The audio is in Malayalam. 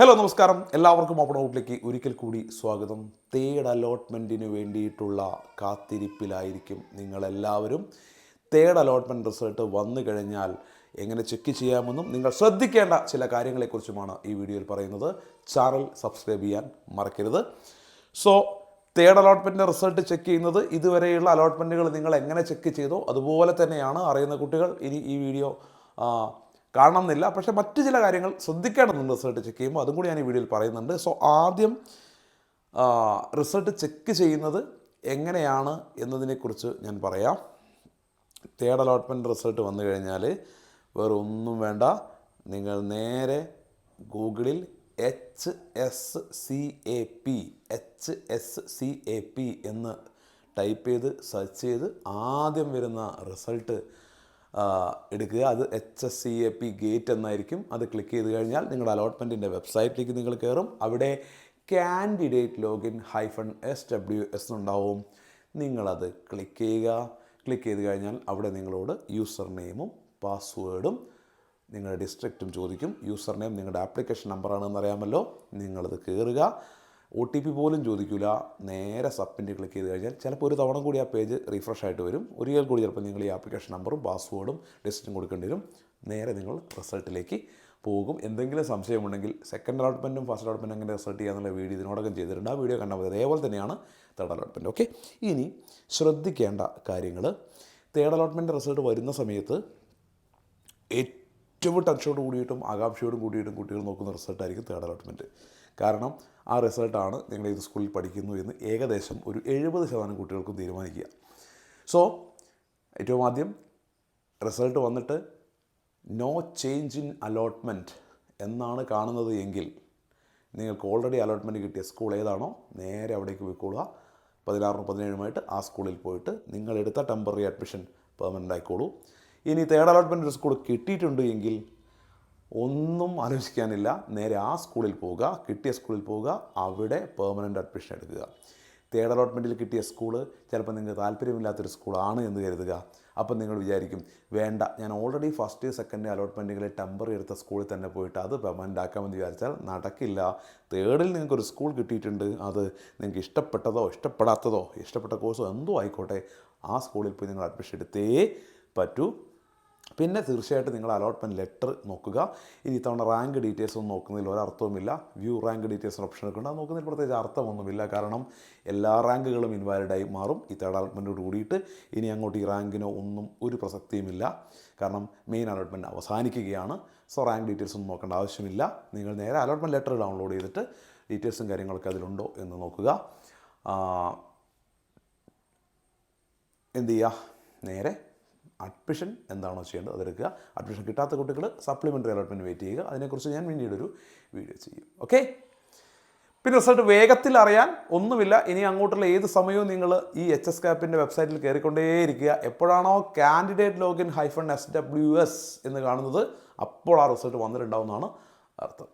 ഹലോ നമസ്കാരം. എല്ലാവർക്കും ഓപ്പൺ ഔട്ടിലേക്ക് ഒരിക്കൽ കൂടി സ്വാഗതം. തേർഡ് അലോട്ട്മെന്റിന് വേണ്ടിയിട്ടുള്ള കാത്തിരിപ്പിലായിരിക്കും നിങ്ങളെല്ലാവരും. തേർഡ് അലോട്ട്മെന്റ് റിസൾട്ട് വന്നു കഴിഞ്ഞാൽ എങ്ങനെ ചെക്ക് ചെയ്യാമെന്നും നിങ്ങൾ ശ്രദ്ധിക്കേണ്ട ചില കാര്യങ്ങളെക്കുറിച്ചുമാണ് ഈ വീഡിയോയിൽ പറയുന്നത്. ചാനൽ സബ്സ്ക്രൈബ് ചെയ്യാൻ മറക്കരുത്. സോ തേർഡ് അലോട്ട്മെന്റിന്റെ റിസൾട്ട് ചെക്ക് ചെയ്യുന്നത് ഇതുവരെയുള്ള അലോട്ട്മെന്റുകൾ നിങ്ങൾ എങ്ങനെ ചെക്ക് ചെയ്തോ അതുപോലെ തന്നെയാണ് അറിയുന്ന കുട്ടികൾ. ഇനി ഈ വീഡിയോ ആ, കാണണമെന്നില്ല. പക്ഷേ മറ്റു ചില കാര്യങ്ങൾ ശ്രദ്ധിക്കേണ്ടതുണ്ട് റിസൾട്ട് ചെക്ക് ചെയ്യുമ്പോൾ. അതും കൂടി ഞാൻ ഈ വീഡിയോയിൽ പറയുന്നുണ്ട്. സോ ആദ്യം റിസൾട്ട് ചെക്ക് ചെയ്യുന്നത് എങ്ങനെയാണ് എന്നതിനെക്കുറിച്ച് ഞാൻ പറയാം. തേർഡ് അലോട്ട്മെന്റ് റിസൾട്ട് വന്നു കഴിഞ്ഞാൽ വേറെ ഒന്നും വേണ്ട. നിങ്ങൾ നേരെ ഗൂഗിളിൽ H S C A P H S C A P എന്ന് ടൈപ്പ് ചെയ്ത് സെർച്ച് ചെയ്ത് ആദ്യം വരുന്ന റിസൾട്ട് എടുക്കുക. അത് H S C A P gate എന്നായിരിക്കും. അത് ക്ലിക്ക് ചെയ്ത് കഴിഞ്ഞാൽ നിങ്ങളുടെ അലോട്ട്മെന്റിന്റെ വെബ്സൈറ്റിലേക്ക് നിങ്ങൾ കയറും. അവിടെ candidate login hyphen S W S ഉണ്ടാവും. നിങ്ങളത് ക്ലിക്ക് ചെയ്യുക. ക്ലിക്ക് ചെയ്ത് കഴിഞ്ഞാൽ അവിടെ നിങ്ങളോട് യൂസർ നെയിമും പാസ്വേഡും നിങ്ങളുടെ ഡിസ്ട്രിക്റ്റും ചോദിക്കും. യൂസർ നെയിം നിങ്ങളുടെ ആപ്ലിക്കേഷൻ നമ്പറാണെന്ന് അറിയാമല്ലോ. നിങ്ങളത് കയറുക. ഒ ടി പി പോലും ചോദിക്കില്ല നേരെ സബ്മിറ്റ് ക്ലിക്ക് ചെയ്ത് കഴിഞ്ഞാൽ ചിലപ്പോൾ ഒരു തവണ കൂടി ആ പേജ് റീഫ്രഷ് ആയിട്ട് വരും. ഒരിക്കൽ കൂടി ചിലപ്പോൾ നിങ്ങൾ ഈ ആപ്ലിക്കേഷൻ നമ്പറും പാസ്വേഡും ഡെസ്റ്റും കൊടുക്കേണ്ടി വരും. നേരെ നിങ്ങൾ റിസൾട്ടിലേക്ക് പോകും. എന്തെങ്കിലും സംശയമുണ്ടെങ്കിൽ സെക്കൻഡ് അലോട്ട്മെന്റും ഫസ്റ്റ് അലോട്ട്മെന്റും എങ്ങനെ റിസൾട്ട് ചെയ്യാന്നുള്ള വീഡിയോ ഇതിനോടകം ചെയ്തിട്ടുണ്ട്. ആ വീഡിയോ കണ്ടാൽ മതി അതേപോലെ തന്നെയാണ് തേർഡ് അലോട്ട്മെന്റ് ഓക്കെ ഇനി ശ്രദ്ധിക്കേണ്ട കാര്യങ്ങൾ. തേർഡ് അലോട്ട്മെന്റ് റിസൾട്ട് വരുന്ന സമയത്ത് ഏറ്റവും ടച്ചോട് കൂടിയിട്ടും ആകാംക്ഷയോടും കൂടിയിട്ടും കുട്ടികൾ നോക്കുന്ന റിസൾട്ടായിരിക്കും തേർഡ് അലോട്ട്മെന്റ് കാരണം ആ റിസൾട്ടാണ് നിങ്ങൾ ഏത് സ്കൂളിൽ പഠിക്കുന്നു എന്ന് ഏകദേശം ഒരു എഴുപത് ശതമാനം കുട്ടികൾക്കും തീരുമാനിക്കുക. സോ ഏറ്റവും ആദ്യം റിസൾട്ട് വന്നിട്ട് നോ ചേഞ്ച് ഇൻ അലോട്ട്മെന്റ് എന്നാണ് കാണുന്നത് എങ്കിൽ നിങ്ങൾക്ക് ഓൾറെഡി അലോട്ട്മെന്റ് കിട്ടിയ സ്കൂൾ ഏതാണോ നേരെ അവിടേക്ക് പോയിക്കൊള്ളുക പതിനാറിനും പതിനേഴുമായിട്ട് ആ സ്കൂളിൽ പോയിട്ട് നിങ്ങൾ എടുത്ത ടെമ്പററി അഡ്മിഷൻ പെർമനന്റ് ആയിക്കോളൂ. ഇനി തേർഡ് അലോട്ട്മെന്റ് ഒരു സ്കൂൾ കിട്ടിയിട്ടുണ്ട് എങ്കിൽ ഒന്നും ആലോചിക്കാനില്ല. നേരെ ആ സ്കൂളിൽ പോവുക കിട്ടിയ സ്കൂളിൽ പോവുക അവിടെ പെർമനന്റ് അഡ്മിഷൻ എടുക്കുക. തേർഡ് അലോട്ട്മെന്റിൽ കിട്ടിയ സ്കൂൾ ചിലപ്പോൾ നിങ്ങൾക്ക് താല്പര്യമില്ലാത്തൊരു സ്കൂളാണ് എന്ന് കരുതുക. അപ്പം നിങ്ങൾ വിചാരിക്കും വേണ്ട ഞാൻ ഓൾറെഡി ഫസ്റ്റ് സെക്കൻഡ് അലോട്ട്മെന്റുകളിൽ ടെമ്പറി എടുത്ത സ്കൂളിൽ തന്നെ പോയിട്ട് അത് പെർമനന്റ് ആക്കാമെന്ന് വിചാരിച്ചാൽ നടക്കില്ല. തേർഡിൽ നിങ്ങൾക്കൊരു സ്കൂൾ കിട്ടിയിട്ടുണ്ട്. അത് നിങ്ങൾക്ക് ഇഷ്ടപ്പെട്ടതോ ഇഷ്ടപ്പെടാത്തതോ ഇഷ്ടപ്പെട്ട കോഴ്സോ എന്തോ ആയിക്കോട്ടെ ആ സ്കൂളിൽ പോയി നിങ്ങൾ അഡ്മിഷൻ എടുത്തേ പറ്റൂ. പിന്നെ തീർച്ചയായിട്ടും നിങ്ങൾ അലോട്ട്മെന്റ് ലെറ്റർ നോക്കുക. ഇനി ഇത്തവണ റാങ്ക് ഡീറ്റെയിൽസ് ഒന്നും നോക്കുന്നതിൽ ഒരർത്ഥവുമില്ല വ്യൂ റാങ്ക് ഡീറ്റെയിൽസ് ഓപ്ഷൻ എടുക്കേണ്ട നോക്കുന്നതിൽ പ്രത്യേകിച്ച് അർത്ഥമൊന്നുമില്ല. കാരണം എല്ലാ റാങ്കുകളും ഇൻവാലിഡായി മാറും. ഈ തേർഡ് അലോട്ട്മെന്റോട് കൂടിയിട്ട് ഇനി അങ്ങോട്ട് ഈ റാങ്കിനോ ഒന്നും ഒരു പ്രസക്തിയുമില്ല. കാരണം മെയിൻ അലോട്ട്മെന്റ് അവസാനിക്കുകയാണ്. സോ റാങ്ക് ഡീറ്റെയിൽസ് ഒന്നും നോക്കേണ്ട ആവശ്യമില്ല. നിങ്ങൾ നേരെ അലോട്ട്മെന്റ് ലെറ്റർ ഡൗൺലോഡ് ചെയ്തിട്ട് ഡീറ്റെയിൽസും കാര്യങ്ങളൊക്കെ അതിലുണ്ടോ എന്ന് നോക്കുക. എന്ത് ചെയ്യുക നേരെ അഡ്മിഷൻ എന്താണോ ചെയ്യേണ്ടത് അതെടുക്കുക. അഡ്മിഷൻ കിട്ടാത്ത കുട്ടികൾ സപ്ലിമെന്ററി അലോട്ട്മെന്റ് വെയിറ്റ് ചെയ്യുക. അതിനെക്കുറിച്ച് ഞാൻ പിന്നീട് ഒരു വീഡിയോ ചെയ്യും. ഓക്കെ പിന്നെ റിസൾട്ട് വേഗത്തിൽ അറിയാൻ ഒന്നുമില്ല. ഇനി അങ്ങോട്ടുള്ള ഏത് സമയവും നിങ്ങൾ ഈ എച്ച് എസ് കാപ്പിന്റെ വെബ്സൈറ്റിൽ കയറിക്കൊണ്ടേയിരിക്കുക. എപ്പോഴാണോ candidate login hyphen S W S എന്ന് കാണുന്നത് അപ്പോൾ ആ റിസൾട്ട് വന്നിട്ടുണ്ടാവുന്നതാണ് അർത്ഥം.